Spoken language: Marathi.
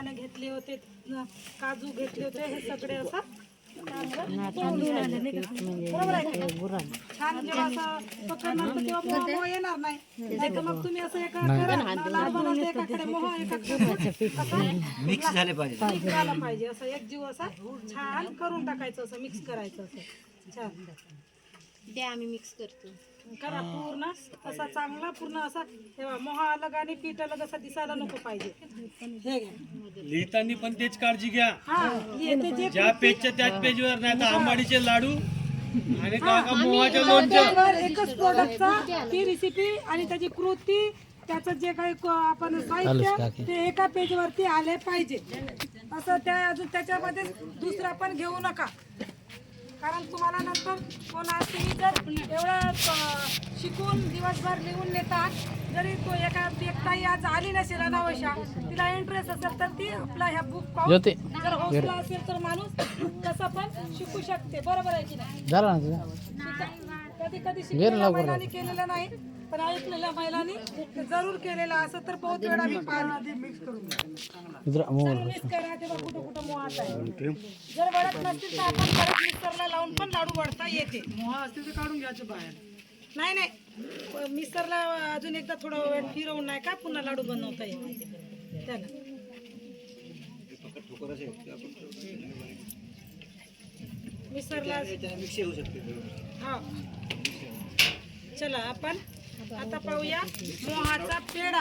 शेंगदाणे घेतले होते काजू घेतले होते हे सगळे असं का? छान जेव्हा असं पकडणार तर तेव्हा मोह मोह येणार नाही. मग तुम्ही असं एका लाल बनवते एकाकडे मोह एकाकडे असं मिक्स झाले पाहिजे. झाला पाहिजे. असं एक जीव असा छान करून टाकायचं असं मिक्स करायचं असं. छान. द्या आम्ही मिक्स करतो. करा पूर्ण असा चांगला पूर्ण असा तेव्हा मोहा अलग आणि पीठ अलग असा दिसायला नको पाहिजे. हे घ्या. लिहिताना पण तेच काळजी घ्या. हा येते जे ज्या पेजच्या त्याच पेजवर नाही तर आंबाडीचे लाडू आणि काका मोहाच्या लोणचं. त्यावर एकच प्रोडक्टचा ती रेसिपी आणि त्याची कृती त्याचं जे काही क- आपण साहित्य ते एका पेज वरती आले पाहिजे. असं त्या अजून त्याच्यामध्ये दुसरा पण घेऊ नका. कारण तुम्हाला नंतर कोणा तुम्ही जर एवढं शिकून दिवसभर लिहून नेतात जरी तो एका एकटाही आज आली नसेल अनावश्या तिला इंटरेस्ट असेल तर ती आपला ह्या बुक पाहून जर हौसला असेल तर माणूस तसं पण शिकू शकते. बरोबर आहे की नाही? झाला ना तुझा? कधी कधी केलेलं नाही. पण ऐकलेल्या महिलांनी ते जरूर केलेलं असं तर बहुत वेळा मी पाहिलं. मिक्स करून मिक्स करा तेव्हा कुठं कुठं मोहात आहे. जर वळत नसतील तर आपण परत मिक्सरला लावून पण लाडू वळता येते. मोहा असतील तर काढून घ्यायचे बाहेर. नाही नाही. मिक्सरला अजून एकदा थोडं वेळ फिरवून नाही का? पुन्हा लाडू बनवता येते. त्याला मिक्सरला मिक्स होऊ शकते. हा. चला आपण आता पाहूया मोहाचा पेढा.